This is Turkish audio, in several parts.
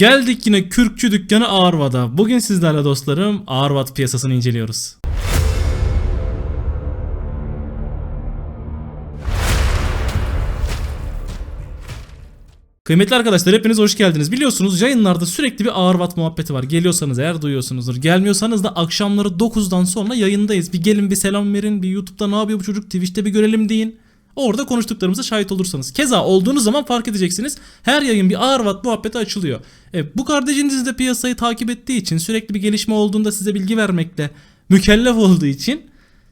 Geldik yine Kürkçü dükkanı Ağırva'da. Bugün sizlerle dostlarım Ağırvat piyasasını inceliyoruz. Kıymetli arkadaşlar hepiniz hoş geldiniz. Biliyorsunuz yayınlarda sürekli bir ağırvat muhabbeti var. Geliyorsanız eğer duyuyorsunuzdur. Gelmiyorsanız da akşamları 9'dan sonra yayındayız. Bir gelin bir selam verin. Bir YouTube'da ne yapıyor bu çocuk Twitch'te bir görelim deyin. Orada konuştuklarımıza şahit olursanız. Keza olduğunuz zaman fark edeceksiniz. Her yayın bir ağırvat muhabbeti açılıyor. E, bu kardeşiniz de piyasayı takip ettiği için sürekli bir gelişme olduğunda size bilgi vermekle mükellef olduğu için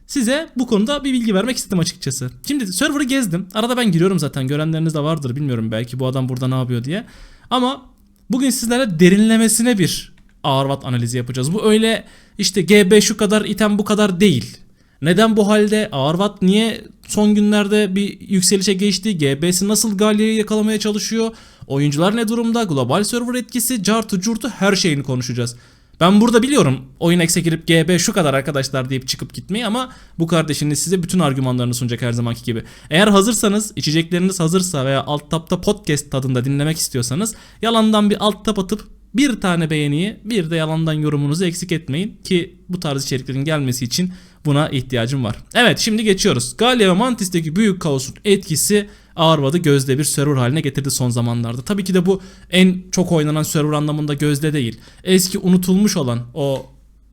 size bu konuda bir bilgi vermek istedim açıkçası. Şimdi server'ı gezdim. Arada ben giriyorum zaten. Görenleriniz de vardır bilmiyorum belki bu adam burada ne yapıyor diye. Ama bugün sizlere derinlemesine bir ağırvat analizi yapacağız. Bu öyle işte GB şu kadar item bu kadar değil. Neden bu halde? Ağırvat niye son günlerde bir yükselişe geçti? GB'si nasıl Gallia'yı yakalamaya çalışıyor? Oyuncular ne durumda? Global server etkisi, cartı curtu her şeyini konuşacağız. Ben burada biliyorum oyun ekse girip GB şu kadar arkadaşlar deyip çıkıp gitmeyi ama bu kardeşiniz size bütün argümanlarını sunacak her zamanki gibi. Eğer hazırsanız, içecekleriniz hazırsa veya alt tapta podcast tadında dinlemek istiyorsanız yalandan bir alt tap atıp bir tane beğeniyi bir de yalandan yorumunuzu eksik etmeyin ki bu tarz içeriklerin gelmesi için buna ihtiyacım var. Evet şimdi geçiyoruz. Gallia ve Mantis'teki büyük kaosun etkisi Ağırva'da gözde bir server haline getirdi son zamanlarda. Tabii ki de bu en çok oynanan server anlamında gözde değil. Eski unutulmuş olan o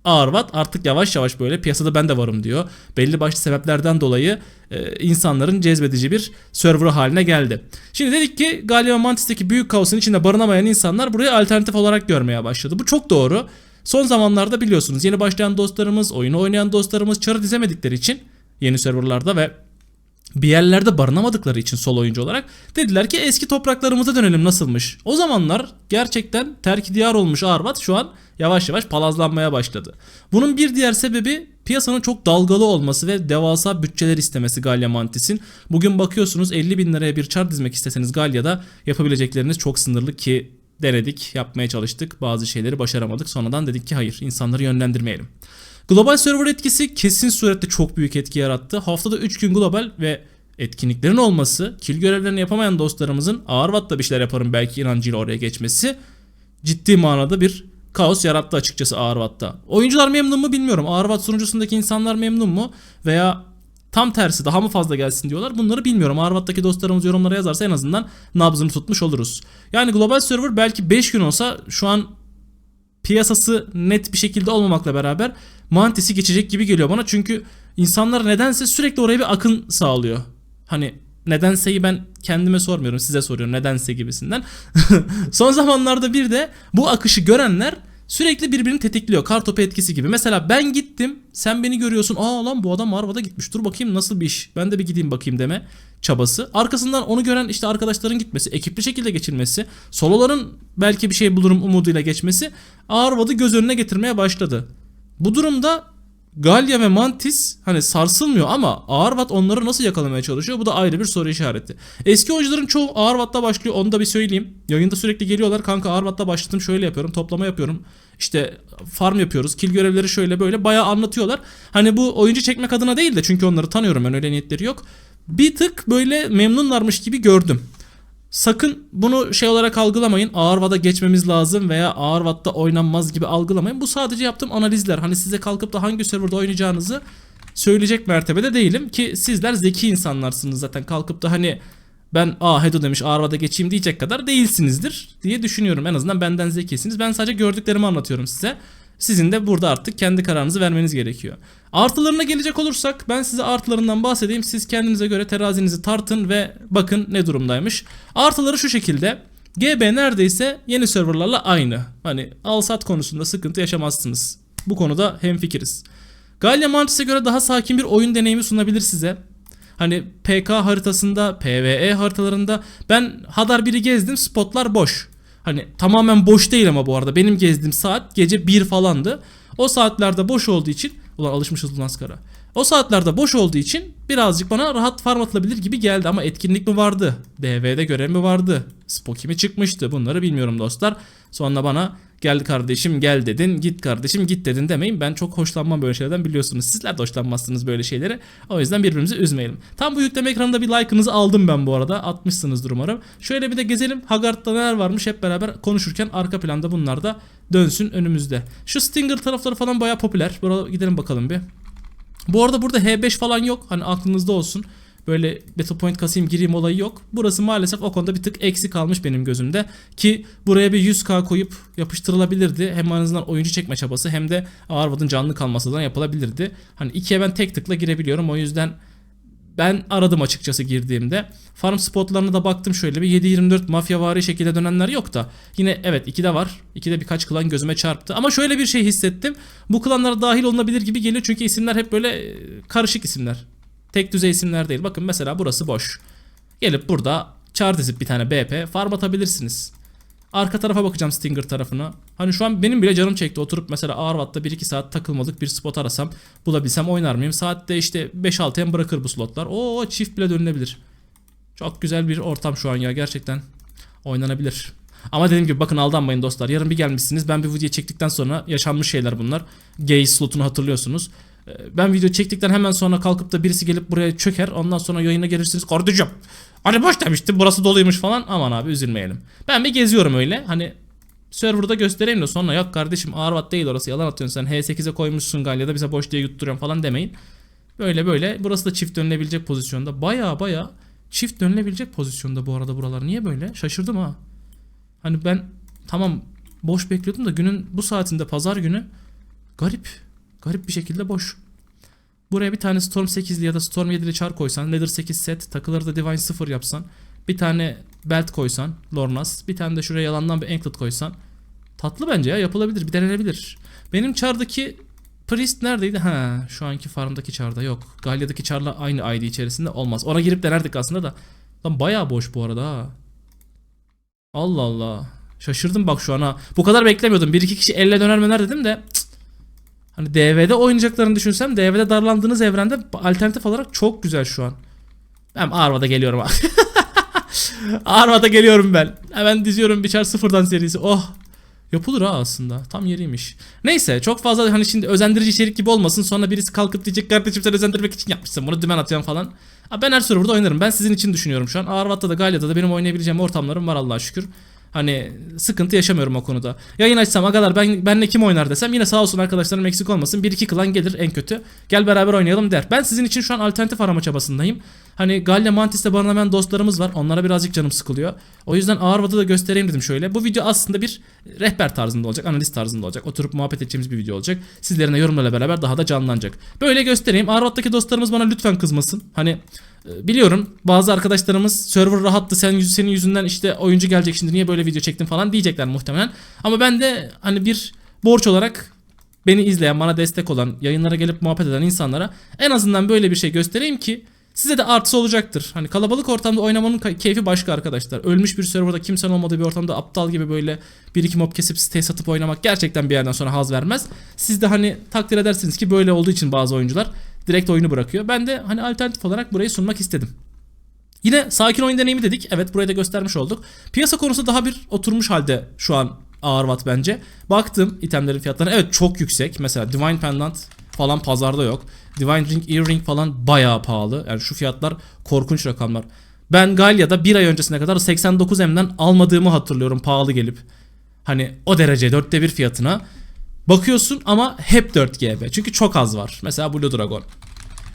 Ağırvat artık yavaş yavaş böyle piyasada ben de varım diyor. Belli başlı sebeplerden dolayı e, insanların cezbedici bir server haline geldi. Şimdi dedik ki Gallia Mantis'teki büyük kaosun içinde barınamayan insanlar burayı alternatif olarak görmeye başladı. Bu çok doğru. Son zamanlarda biliyorsunuz yeni başlayan dostlarımız, oyunu oynayan dostlarımız çarı dizemedikleri için yeni serverlarda ve bir yerlerde barınamadıkları için sol oyuncu olarak dediler ki eski topraklarımıza dönelim nasılmış. O zamanlar gerçekten terk diyar olmuş Arvat şu an yavaş yavaş palazlanmaya başladı. Bunun bir diğer sebebi piyasanın çok dalgalı olması ve devasa bütçeler istemesi Galya Mantis'in. Bugün bakıyorsunuz 50 bin liraya bir çar dizmek isteseniz Galya'da yapabilecekleriniz çok sınırlı ki denedik, yapmaya çalıştık. Bazı şeyleri başaramadık. Sonradan dedik ki hayır insanları yönlendirmeyelim. Global server etkisi kesin surette çok büyük etki yarattı. Haftada 3 gün global ve etkinliklerin olması, kill görevlerini yapamayan dostlarımızın ağır vatta bir şeyler yaparım belki inancıyla oraya geçmesi ciddi manada bir kaos yarattı açıkçası ağır vatta. Oyuncular memnun mu bilmiyorum. Ağır vat sunucusundaki insanlar memnun mu? Veya tam tersi daha mı fazla gelsin diyorlar. Bunları bilmiyorum. Arvat'taki dostlarımız yorumlara yazarsa en azından nabzını tutmuş oluruz. Yani global server belki 5 gün olsa şu an piyasası net bir şekilde olmamakla beraber Mantis'i geçecek gibi geliyor bana. Çünkü insanlar nedense sürekli oraya bir akın sağlıyor. Hani nedenseyi ben kendime sormuyorum size soruyorum nedense gibisinden. Son zamanlarda bir de bu akışı görenler sürekli birbirini tetikliyor. Kartopu etkisi gibi. Mesela ben gittim sen beni görüyorsun. Aa lan bu adam Arva'da gitmiş dur bakayım nasıl bir iş. Ben de bir gideyim bakayım deme çabası. Arkasından onu gören işte arkadaşların gitmesi, ekipli şekilde geçilmesi, soloların belki bir şey bulurum umuduyla geçmesi Arva'da göz önüne getirmeye başladı. Bu durumda Galya ve Mantis hani sarsılmıyor ama Ağırvat onları nasıl yakalamaya çalışıyor? Bu da ayrı bir soru işareti. Eski oyuncuların çoğu Ağırvat'ta başlıyor. Onu da bir söyleyeyim. Yayında sürekli geliyorlar. Kanka Ağırvat'ta başladım. Şöyle yapıyorum. Toplama yapıyorum. İşte farm yapıyoruz. Kill görevleri şöyle böyle. Bayağı anlatıyorlar. Hani bu oyuncu çekmek adına değil de çünkü onları tanıyorum ben. Öyle niyetleri yok. Bir tık böyle memnunlarmış gibi gördüm. Sakın bunu şey olarak algılamayın. Ağırvada geçmemiz lazım veya Ağırvat'ta oynanmaz gibi algılamayın. Bu sadece yaptığım analizler. Hani size kalkıp da hangi serverda oynayacağınızı söyleyecek mertebede değilim ki sizler zeki insanlarsınız zaten. Kalkıp da hani ben aa Hedo demiş Ağırvada geçeyim diyecek kadar değilsinizdir diye düşünüyorum. En azından benden zekisiniz. Ben sadece gördüklerimi anlatıyorum size. Sizin de burada artık kendi kararınızı vermeniz gerekiyor. Artılarına gelecek olursak ben size artılarından bahsedeyim. Siz kendinize göre terazinizi tartın ve bakın ne durumdaymış. Artıları şu şekilde. GB neredeyse yeni serverlarla aynı. Hani al sat konusunda sıkıntı yaşamazsınız. Bu konuda hemfikiriz. Gallia Mantis'e göre daha sakin bir oyun deneyimi sunabilir size. Hani PK haritasında, PvE haritalarında ben Hadar 1'i gezdim spotlar boş. Hani tamamen boş değil ama bu arada benim gezdiğim saat gece 1 falandı. O saatlerde boş olduğu için ulan alışmışız Lunaskara. O saatlerde boş olduğu için birazcık bana rahat farm atılabilir gibi geldi ama etkinlik mi vardı? DV'de görev mi vardı? Spoki mi çıkmıştı? Bunları bilmiyorum dostlar. Sonra bana Gel kardeşim gel dedin, git kardeşim git dedin demeyin. Ben çok hoşlanmam böyle şeylerden biliyorsunuz. Sizler de hoşlanmazsınız böyle şeyleri. O yüzden birbirimizi üzmeyelim. Tam bu yükleme ekranında bir like'ınızı aldım ben bu arada. Atmışsınızdır umarım. Şöyle bir de gezelim. Haggard'da neler varmış hep beraber konuşurken arka planda bunlar da dönsün önümüzde. Şu Stinger tarafları falan baya popüler. Buraya gidelim bakalım bir. Bu arada burada H5 falan yok. Hani aklınızda olsun. Böyle Battle Point kasayım gireyim olayı yok. Burası maalesef o konuda bir tık eksik kalmış benim gözümde. Ki buraya bir 100k koyup yapıştırılabilirdi. Hem en azından oyuncu çekme çabası hem de Arvad'ın canlı kalmasından yapılabilirdi. Hani ikiye ben tek tıkla girebiliyorum. O yüzden ben aradım açıkçası girdiğimde. Farm spotlarına da baktım şöyle bir 7-24 mafyavari şekilde dönenler yok da. Yine evet 2'de var. 2'de birkaç klan gözüme çarptı. Ama şöyle bir şey hissettim. Bu klanlara dahil olunabilir gibi geliyor çünkü isimler hep böyle e, karışık isimler. Tek düzey isimler değil. Bakın mesela burası boş. Gelip burada çar dizip bir tane BP farm atabilirsiniz. Arka tarafa bakacağım Stinger tarafına. Hani şu an benim bile canım çekti. Oturup mesela Arvat'ta 1-2 saat takılmalık bir spot arasam bulabilsem oynar mıyım? Saatte işte 5-6'ya bırakır bu slotlar. Oo çift bile dönülebilir. Çok güzel bir ortam şu an ya gerçekten. Oynanabilir. Ama dediğim gibi bakın aldanmayın dostlar. Yarın bir gelmişsiniz. Ben bir video çektikten sonra yaşanmış şeyler bunlar. Gay slotunu hatırlıyorsunuz. Ee, Ben video çektikten hemen sonra kalkıp da birisi gelip buraya çöker. Ondan sonra yayına gelirsiniz. Kardeşim hani boş demiştim burası doluymuş falan. Aman abi üzülmeyelim. Ben bir geziyorum öyle. Hani serverda göstereyim de sonra yok kardeşim Arvat değil orası yalan atıyorsun sen H8'e koymuşsun Galya'da bize boş diye yutturuyorsun falan demeyin. Böyle böyle burası da çift dönülebilecek pozisyonda. Baya baya çift dönülebilecek pozisyonda bu arada buralar. Niye böyle? Şaşırdım ha. Hani ben tamam boş bekliyordum da günün bu saatinde pazar günü garip. Garip bir şekilde boş. Buraya bir tane Storm 8'li ya da Storm 7'li çar koysan, Leather 8 set, takıları da Divine 0 yapsan, bir tane belt koysan, Lornas, bir tane de şuraya yalandan bir anklet koysan. Tatlı bence ya yapılabilir, bir denenebilir. Benim çardaki Priest neredeydi? Ha, şu anki farmdaki çarda yok. Galya'daki çarla aynı ID içerisinde olmaz. Ona girip denerdik aslında da. Lan bayağı boş bu arada ha. Allah Allah. Şaşırdım bak şu an ha. Bu kadar beklemiyordum. Bir iki kişi elle döner möner dedim de. cık. Hani DV'de oynayacaklarını düşünsem DV'de darlandığınız evrende alternatif olarak çok güzel şu an. Ben Arva'da geliyorum abi. Arva'da geliyorum ben. Hemen diziyorum bir çar sıfırdan serisi. Oh. Yapılır ha aslında. Tam yeriymiş. Neyse çok fazla hani şimdi özendirici içerik gibi olmasın. Sonra birisi kalkıp diyecek kardeşim sen özendirmek için yapmışsın bunu dümen atıyorsun falan. Ben her serverda oynarım. Ben sizin için düşünüyorum şu an. Arvat'ta da Galya'da da benim oynayabileceğim ortamlarım var Allah'a şükür. Hani sıkıntı yaşamıyorum o konuda. Yayın açsam agalar ben benle kim oynar desem yine sağ olsun arkadaşlarım eksik olmasın. Bir iki klan gelir en kötü. Gel beraber oynayalım der. Ben sizin için şu an alternatif arama çabasındayım. Hani Galya Mantis'te barınanan dostlarımız var. Onlara birazcık canım sıkılıyor. O yüzden Ağırva'da da göstereyim dedim şöyle. Bu video aslında bir rehber tarzında olacak. Analiz tarzında olacak. Oturup muhabbet edeceğimiz bir video olacak. Sizlerin de yorumlarla beraber daha da canlanacak. Böyle göstereyim. Ağırvat'taki dostlarımız bana lütfen kızmasın. Hani e, Biliyorum bazı arkadaşlarımız server rahattı sen senin yüzünden işte oyuncu gelecek şimdi niye böyle video çektin falan diyecekler muhtemelen. Ama ben de hani bir borç olarak beni izleyen, bana destek olan, yayınlara gelip muhabbet eden insanlara en azından böyle bir şey göstereyim ki size de artısı olacaktır. Hani kalabalık ortamda oynamanın keyfi başka arkadaşlar. Ölmüş bir serverda kimsenin olmadığı bir ortamda aptal gibi böyle bir iki mob kesip site satıp oynamak gerçekten bir yerden sonra haz vermez. Siz de hani takdir edersiniz ki böyle olduğu için bazı oyuncular direkt oyunu bırakıyor. Ben de hani alternatif olarak burayı sunmak istedim. Yine sakin oyun deneyimi dedik. Evet burayı da göstermiş olduk. Piyasa konusu daha bir oturmuş halde şu an Ağırvat bence. Baktım itemlerin fiyatlarına. Evet çok yüksek. Mesela Divine Pendant falan pazarda yok. Divine Ring, Earring falan bayağı pahalı. Yani şu fiyatlar korkunç rakamlar. Ben Galya'da bir ay öncesine kadar 89M'den almadığımı hatırlıyorum pahalı gelip. Hani o derece dörtte bir fiyatına. Bakıyorsun ama hep 4 GB. Çünkü çok az var. Mesela Blue Dragon.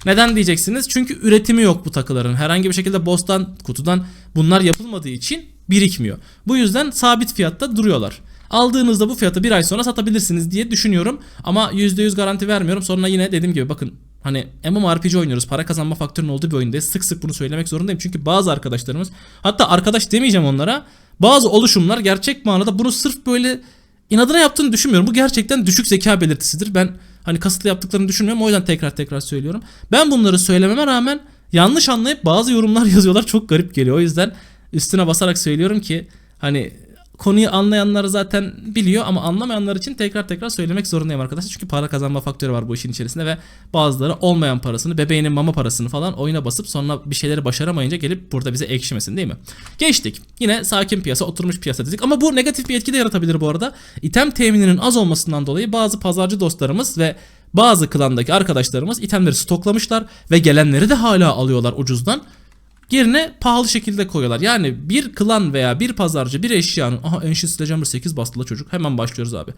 Neden diyeceksiniz? Çünkü üretimi yok bu takıların. Herhangi bir şekilde bostan, kutudan bunlar yapılmadığı için birikmiyor. Bu yüzden sabit fiyatta duruyorlar. Aldığınızda bu fiyatı bir ay sonra satabilirsiniz diye düşünüyorum. Ama %100 garanti vermiyorum. Sonra yine dediğim gibi bakın Hani MMORPG oynuyoruz. Para kazanma faktörünün olduğu bir oyundayız. Sık sık bunu söylemek zorundayım. Çünkü bazı arkadaşlarımız hatta arkadaş demeyeceğim onlara. Bazı oluşumlar gerçek manada bunu sırf böyle inadına yaptığını düşünmüyorum. Bu gerçekten düşük zeka belirtisidir. Ben hani kasıtlı yaptıklarını düşünmüyorum. O yüzden tekrar tekrar söylüyorum. Ben bunları söylememe rağmen yanlış anlayıp bazı yorumlar yazıyorlar. Çok garip geliyor. O yüzden üstüne basarak söylüyorum ki hani konuyu anlayanlar zaten biliyor ama anlamayanlar için tekrar tekrar söylemek zorundayım arkadaşlar. Çünkü para kazanma faktörü var bu işin içerisinde ve bazıları olmayan parasını, bebeğinin mama parasını falan oyuna basıp sonra bir şeyleri başaramayınca gelip burada bize ekşimesin değil mi? Geçtik. Yine sakin piyasa, oturmuş piyasa dedik ama bu negatif bir etki de yaratabilir bu arada. İtem temininin az olmasından dolayı bazı pazarcı dostlarımız ve bazı klandaki arkadaşlarımız itemleri stoklamışlar ve gelenleri de hala alıyorlar ucuzdan yerine pahalı şekilde koyuyorlar. Yani bir klan veya bir pazarcı bir eşyanın aha Ancient Sledgehammer 8 bastıla çocuk hemen başlıyoruz abi.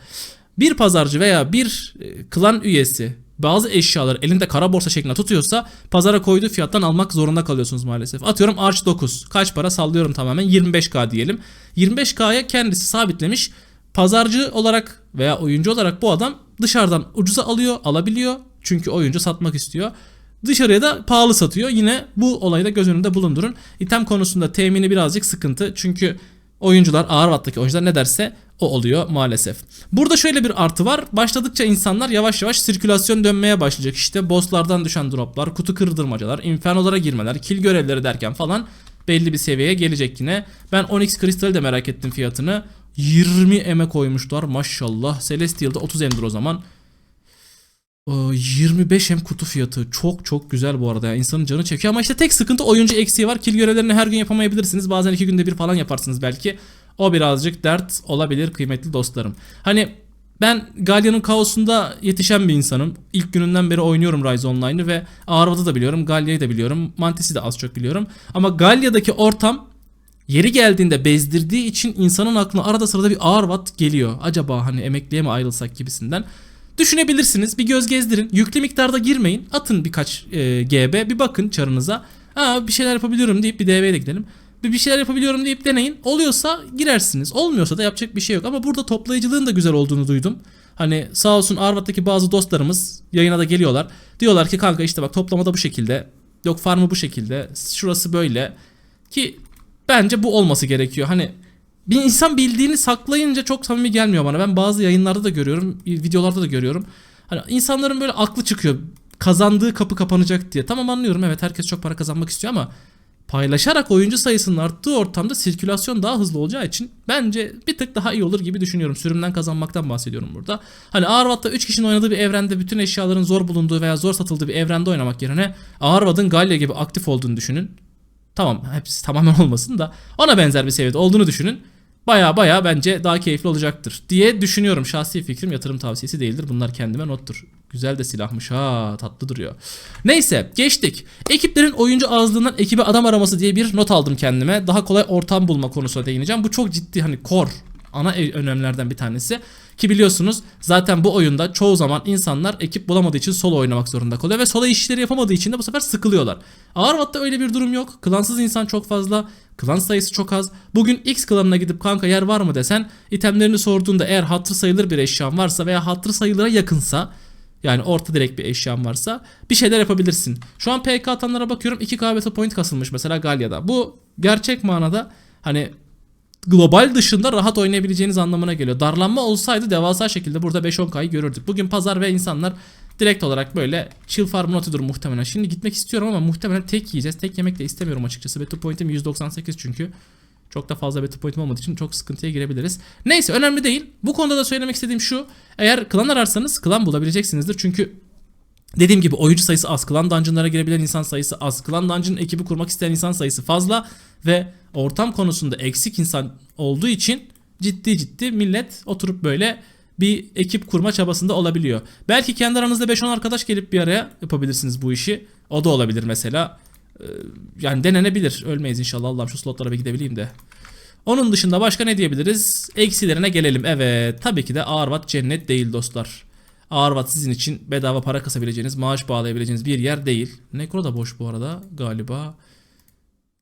Bir pazarcı veya bir e, klan üyesi bazı eşyaları elinde kara borsa şeklinde tutuyorsa pazara koyduğu fiyattan almak zorunda kalıyorsunuz maalesef. Atıyorum Arch 9 kaç para sallıyorum tamamen 25k diyelim. 25k'ya kendisi sabitlemiş pazarcı olarak veya oyuncu olarak bu adam dışarıdan ucuza alıyor alabiliyor. Çünkü oyuncu satmak istiyor. Dışarıya da pahalı satıyor. Yine bu olayı da göz önünde bulundurun. İtem konusunda temini birazcık sıkıntı. Çünkü oyuncular ağır watt'taki oyuncular ne derse o oluyor maalesef. Burada şöyle bir artı var. Başladıkça insanlar yavaş yavaş sirkülasyon dönmeye başlayacak. İşte bosslardan düşen droplar, kutu kırdırmacalar, infernolara girmeler, kill görevleri derken falan belli bir seviyeye gelecek yine. Ben Onyx Crystal'i de merak ettim fiyatını. 20 eme koymuşlar maşallah. Celestial'da 30 emdir o zaman. Ee, 25 hem kutu fiyatı çok çok güzel bu arada ya. insanın canı çekiyor ama işte tek sıkıntı oyuncu eksiği var. Kill görevlerini her gün yapamayabilirsiniz. Bazen iki günde bir falan yaparsınız belki. O birazcık dert olabilir kıymetli dostlarım. Hani ben Gallia'nın kaosunda yetişen bir insanım. İlk gününden beri oynuyorum Rise Online'ı ve Ağrıva'da da biliyorum. Gallia'yı da biliyorum. Mantis'i de az çok biliyorum. Ama Gallia'daki ortam Yeri geldiğinde bezdirdiği için insanın aklına arada sırada bir ağır vat geliyor. Acaba hani emekliye mi ayrılsak gibisinden. Düşünebilirsiniz. Bir göz gezdirin. Yüklü miktarda girmeyin. Atın birkaç e, GB. Bir bakın çarınıza. Aa bir şeyler yapabiliyorum deyip bir DV'ye de gidelim. Bir, bir şeyler yapabiliyorum deyip deneyin. Oluyorsa girersiniz. Olmuyorsa da yapacak bir şey yok. Ama burada toplayıcılığın da güzel olduğunu duydum. Hani sağ olsun Arvat'taki bazı dostlarımız yayına da geliyorlar. Diyorlar ki kanka işte bak toplamada bu şekilde. Yok farmı bu şekilde. Şurası böyle. Ki bence bu olması gerekiyor. Hani bir insan bildiğini saklayınca çok samimi gelmiyor bana. Ben bazı yayınlarda da görüyorum, videolarda da görüyorum. Hani insanların böyle aklı çıkıyor. Kazandığı kapı kapanacak diye. Tamam anlıyorum evet herkes çok para kazanmak istiyor ama paylaşarak oyuncu sayısının arttığı ortamda sirkülasyon daha hızlı olacağı için bence bir tık daha iyi olur gibi düşünüyorum. Sürümden kazanmaktan bahsediyorum burada. Hani Arvat'ta 3 kişinin oynadığı bir evrende bütün eşyaların zor bulunduğu veya zor satıldığı bir evrende oynamak yerine Arvat'ın Galya gibi aktif olduğunu düşünün. Tamam hepsi tamamen olmasın da ona benzer bir seviyede olduğunu düşünün. Baya baya bence daha keyifli olacaktır diye düşünüyorum. Şahsi fikrim yatırım tavsiyesi değildir. Bunlar kendime nottur. Güzel de silahmış ha tatlı duruyor. Neyse geçtik. Ekiplerin oyuncu azlığından ekibe adam araması diye bir not aldım kendime. Daha kolay ortam bulma konusuna değineceğim. Bu çok ciddi hani core ana e- önemlerden bir tanesi. Ki biliyorsunuz zaten bu oyunda çoğu zaman insanlar ekip bulamadığı için solo oynamak zorunda kalıyor ve solo işleri yapamadığı için de bu sefer sıkılıyorlar. Ağırvat'ta öyle bir durum yok. Klansız insan çok fazla. Klan sayısı çok az. Bugün X klanına gidip kanka yer var mı desen itemlerini sorduğunda eğer hatır sayılır bir eşyan varsa veya hatır sayılıra yakınsa yani orta direkt bir eşyan varsa bir şeyler yapabilirsin. Şu an PK atanlara bakıyorum 2K beta point kasılmış mesela Galya'da. Bu gerçek manada hani global dışında rahat oynayabileceğiniz anlamına geliyor. Darlanma olsaydı devasa şekilde burada 5-10K'yı görürdük. Bugün pazar ve insanlar direkt olarak böyle chill farm notudur muhtemelen. Şimdi gitmek istiyorum ama muhtemelen tek yiyeceğiz. Tek yemek de istemiyorum açıkçası. Battle point'im 198 çünkü. Çok da fazla battle point'im olmadığı için çok sıkıntıya girebiliriz. Neyse önemli değil. Bu konuda da söylemek istediğim şu. Eğer klan ararsanız klan bulabileceksinizdir. Çünkü Dediğim gibi oyuncu sayısı az. Klan Dungeon'lara girebilen insan sayısı az. Klan Dungeon ekibi kurmak isteyen insan sayısı fazla. Ve ortam konusunda eksik insan olduğu için ciddi ciddi millet oturup böyle bir ekip kurma çabasında olabiliyor. Belki kendi aranızda 5-10 arkadaş gelip bir araya yapabilirsiniz bu işi. O da olabilir mesela. Ee, yani denenebilir. Ölmeyiz inşallah. Allah'ım şu slotlara bir gidebileyim de. Onun dışında başka ne diyebiliriz? Eksilerine gelelim. Evet tabii ki de Ağırvat cennet değil dostlar. Ağırvat sizin için bedava para kasabileceğiniz, maaş bağlayabileceğiniz bir yer değil. Nekro da boş bu arada galiba.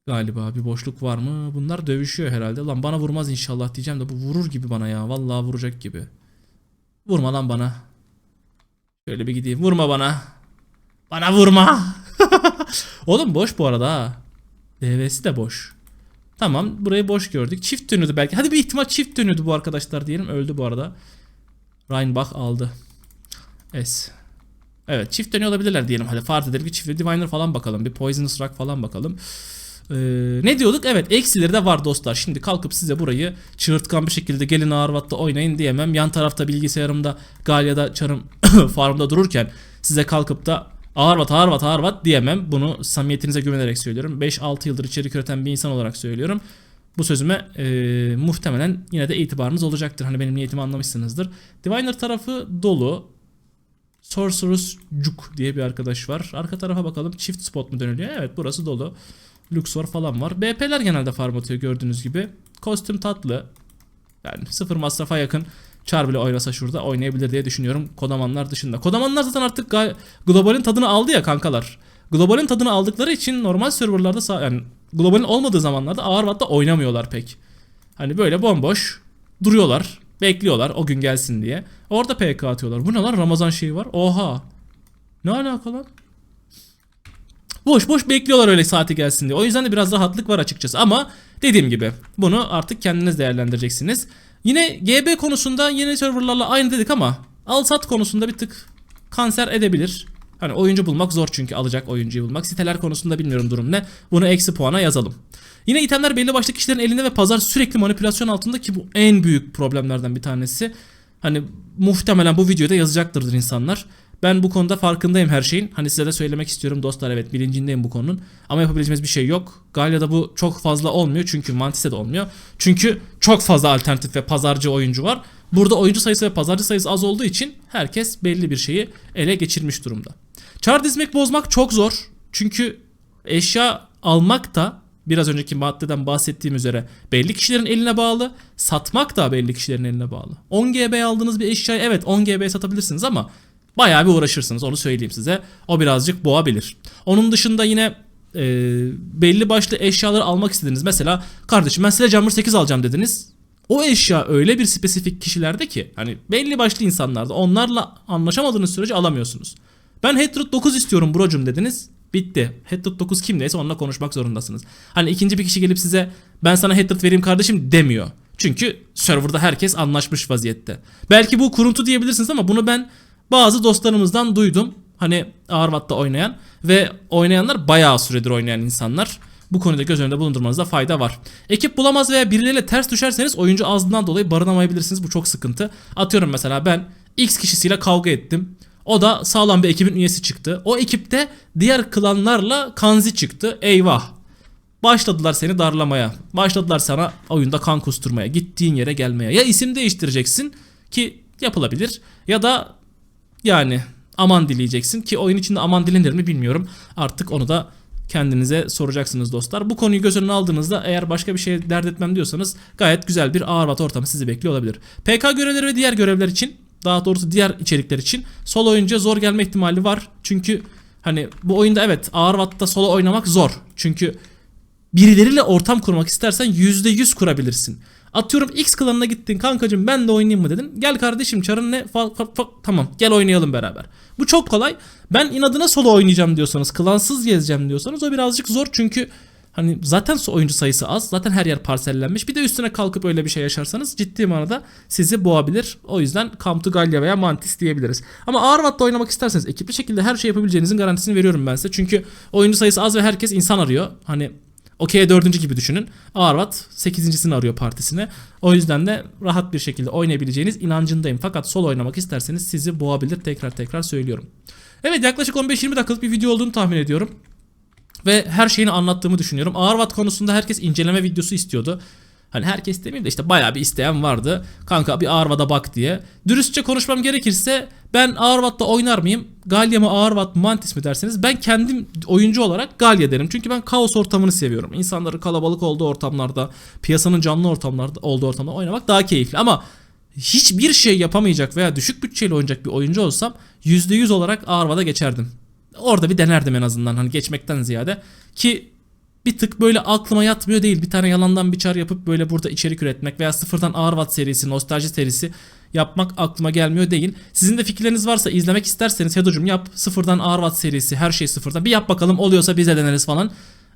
Galiba bir boşluk var mı? Bunlar dövüşüyor herhalde. Lan bana vurmaz inşallah diyeceğim de bu vurur gibi bana ya. Vallahi vuracak gibi. Vurma lan bana. Şöyle bir gideyim. Vurma bana. Bana vurma. Oğlum boş bu arada ha. DV'si de boş. Tamam burayı boş gördük. Çift dönüyordu belki. Hadi bir ihtimal çift dönüyordu bu arkadaşlar diyelim. Öldü bu arada. Reinbach aldı. Es. Evet çift dönüyor olabilirler diyelim. Hadi farz edelim ki çiftli Diviner falan bakalım. Bir Poisonous Rock falan bakalım. Ee, ne diyorduk? Evet eksileri de var dostlar. Şimdi kalkıp size burayı çığırtkan bir şekilde gelin Ağırvat'ta oynayın diyemem. Yan tarafta bilgisayarımda Galya'da çarım farmda dururken size kalkıp da Ağırvat Ağırvat Ağırvat diyemem. Bunu samimiyetinize güvenerek söylüyorum. 5-6 yıldır içerik üreten bir insan olarak söylüyorum. Bu sözüme e, muhtemelen yine de itibarınız olacaktır. Hani benim niyetimi anlamışsınızdır. Diviner tarafı dolu. Sorceress Juk diye bir arkadaş var. Arka tarafa bakalım çift spot mu dönülüyor? Evet burası dolu. Luxor falan var. BP'ler genelde farm atıyor gördüğünüz gibi. Kostüm tatlı. Yani sıfır masrafa yakın. Char bile oynasa şurada oynayabilir diye düşünüyorum Kodamanlar dışında. Kodamanlar zaten artık globalin tadını aldı ya kankalar. Globalin tadını aldıkları için normal serverlarda yani globalin olmadığı zamanlarda ağır vatta oynamıyorlar pek. Hani böyle bomboş duruyorlar. Bekliyorlar o gün gelsin diye. Orada PK atıyorlar. Bu ne lan Ramazan şeyi var. Oha. Ne alaka lan? Boş boş bekliyorlar öyle saati gelsin diye. O yüzden de biraz rahatlık var açıkçası. Ama dediğim gibi bunu artık kendiniz değerlendireceksiniz. Yine GB konusunda yeni serverlarla aynı dedik ama al-sat konusunda bir tık kanser edebilir. Hani oyuncu bulmak zor çünkü alacak oyuncuyu bulmak. Siteler konusunda bilmiyorum durum ne. Bunu eksi puana yazalım. Yine itemler belli başlı kişilerin elinde ve pazar sürekli manipülasyon altında ki bu en büyük problemlerden bir tanesi. Hani muhtemelen bu videoda yazacaktırdır insanlar. Ben bu konuda farkındayım her şeyin. Hani size de söylemek istiyorum dostlar evet bilincindeyim bu konunun. Ama yapabileceğimiz bir şey yok. Galya'da bu çok fazla olmuyor çünkü Mantis'te de olmuyor. Çünkü çok fazla alternatif ve pazarcı oyuncu var. Burada oyuncu sayısı ve pazarcı sayısı az olduğu için herkes belli bir şeyi ele geçirmiş durumda. Çar dizmek bozmak çok zor. Çünkü eşya almak da biraz önceki maddeden bahsettiğim üzere belli kişilerin eline bağlı. Satmak da belli kişilerin eline bağlı. 10 GB aldığınız bir eşyayı evet 10 GB satabilirsiniz ama bayağı bir uğraşırsınız onu söyleyeyim size. O birazcık boğabilir. Onun dışında yine e, belli başlı eşyaları almak istediniz. Mesela kardeşim ben Sledgehammer 8 alacağım dediniz. O eşya öyle bir spesifik kişilerde ki hani belli başlı insanlarda onlarla anlaşamadığınız sürece alamıyorsunuz. Ben Headroot 9 istiyorum brocum dediniz. Bitti. Headroot 9 kimdeyse onunla konuşmak zorundasınız. Hani ikinci bir kişi gelip size ben sana Headroot vereyim kardeşim demiyor. Çünkü serverda herkes anlaşmış vaziyette. Belki bu kuruntu diyebilirsiniz ama bunu ben bazı dostlarımızdan duydum. Hani Ağırvat'ta oynayan ve oynayanlar bayağı süredir oynayan insanlar. Bu konuda göz önünde bulundurmanızda fayda var. Ekip bulamaz veya birileriyle ters düşerseniz oyuncu azlığından dolayı barınamayabilirsiniz. Bu çok sıkıntı. Atıyorum mesela ben X kişisiyle kavga ettim. O da sağlam bir ekibin üyesi çıktı. O ekipte diğer klanlarla kanzi çıktı. Eyvah. Başladılar seni darlamaya. Başladılar sana oyunda kan kusturmaya. Gittiğin yere gelmeye. Ya isim değiştireceksin ki yapılabilir. Ya da yani aman dileyeceksin ki oyun içinde aman dilenir mi bilmiyorum. Artık onu da kendinize soracaksınız dostlar. Bu konuyu göz önüne aldığınızda eğer başka bir şey dert etmem diyorsanız gayet güzel bir ağırbat ortamı sizi bekliyor olabilir. PK görevleri ve diğer görevler için daha doğrusu diğer içerikler için solo oyuncuya zor gelme ihtimali var. Çünkü hani bu oyunda evet ağırvatta solo oynamak zor. Çünkü birileriyle ortam kurmak istersen %100 kurabilirsin. Atıyorum X klanına gittin kankacım ben de oynayayım mı dedin. Gel kardeşim çarın ne fa, fa- fa- tamam gel oynayalım beraber. Bu çok kolay. Ben inadına solo oynayacağım diyorsanız klansız gezeceğim diyorsanız o birazcık zor çünkü hani zaten oyuncu sayısı az. Zaten her yer parsellenmiş. Bir de üstüne kalkıp öyle bir şey yaşarsanız ciddi manada sizi boğabilir. O yüzden Come to Gallia veya Mantis diyebiliriz. Ama Ağırvat'ta oynamak isterseniz ekipli şekilde her şey yapabileceğinizin garantisini veriyorum ben size. Çünkü oyuncu sayısı az ve herkes insan arıyor. Hani Okey dördüncü gibi düşünün. Ağırvat 8.sini arıyor partisine. O yüzden de rahat bir şekilde oynayabileceğiniz inancındayım. Fakat sol oynamak isterseniz sizi boğabilir tekrar tekrar söylüyorum. Evet yaklaşık 15-20 dakikalık bir video olduğunu tahmin ediyorum. Ve her şeyini anlattığımı düşünüyorum. Ağırvat konusunda herkes inceleme videosu istiyordu. Hani herkes demeyeyim de işte bayağı bir isteyen vardı. Kanka bir Ağırvat'a bak diye. Dürüstçe konuşmam gerekirse ben Ağırvat'ta oynar mıyım? Galya mı Ağırvat mı Mantis mi derseniz ben kendim oyuncu olarak Galya derim. Çünkü ben kaos ortamını seviyorum. İnsanların kalabalık olduğu ortamlarda, piyasanın canlı ortamlarda olduğu ortamda oynamak daha keyifli. Ama hiçbir şey yapamayacak veya düşük bütçeyle oynayacak bir oyuncu olsam %100 olarak Ağırvat'a geçerdim. Orada bir denerdim en azından hani geçmekten ziyade. Ki bir tık böyle aklıma yatmıyor değil. Bir tane yalandan bir çar yapıp böyle burada içerik üretmek veya sıfırdan Ağırvat serisi, nostalji serisi yapmak aklıma gelmiyor değil. Sizin de fikirleriniz varsa izlemek isterseniz Hedo'cum yap sıfırdan Ağırvat serisi her şey sıfırdan bir yap bakalım oluyorsa bize deneriz falan.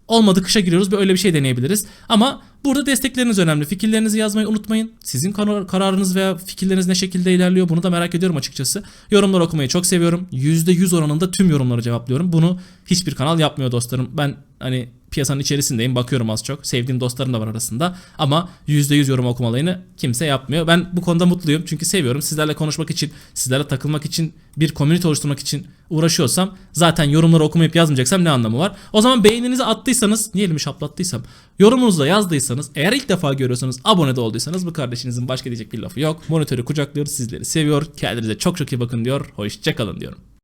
Olmadı kışa giriyoruz böyle bir şey deneyebiliriz. Ama burada destekleriniz önemli. Fikirlerinizi yazmayı unutmayın. Sizin karar- kararınız veya fikirleriniz ne şekilde ilerliyor bunu da merak ediyorum açıkçası. Yorumlar okumayı çok seviyorum. %100 oranında tüm yorumları cevaplıyorum. Bunu hiçbir kanal yapmıyor dostlarım. Ben hani piyasanın içerisindeyim. Bakıyorum az çok. Sevdiğim dostlarım da var arasında. Ama %100 yorum okuma olayını kimse yapmıyor. Ben bu konuda mutluyum. Çünkü seviyorum. Sizlerle konuşmak için, sizlerle takılmak için, bir komünite oluşturmak için uğraşıyorsam zaten yorumları okumayıp yazmayacaksam ne anlamı var? O zaman beğeninizi attıysanız, niye elimi şaplattıysam, yorumunuzu da yazdıysanız, eğer ilk defa görüyorsanız, abone de olduysanız bu kardeşinizin başka diyecek bir lafı yok. Monitörü kucaklıyor, sizleri seviyor. Kendinize çok çok iyi bakın diyor. Hoşçakalın diyorum.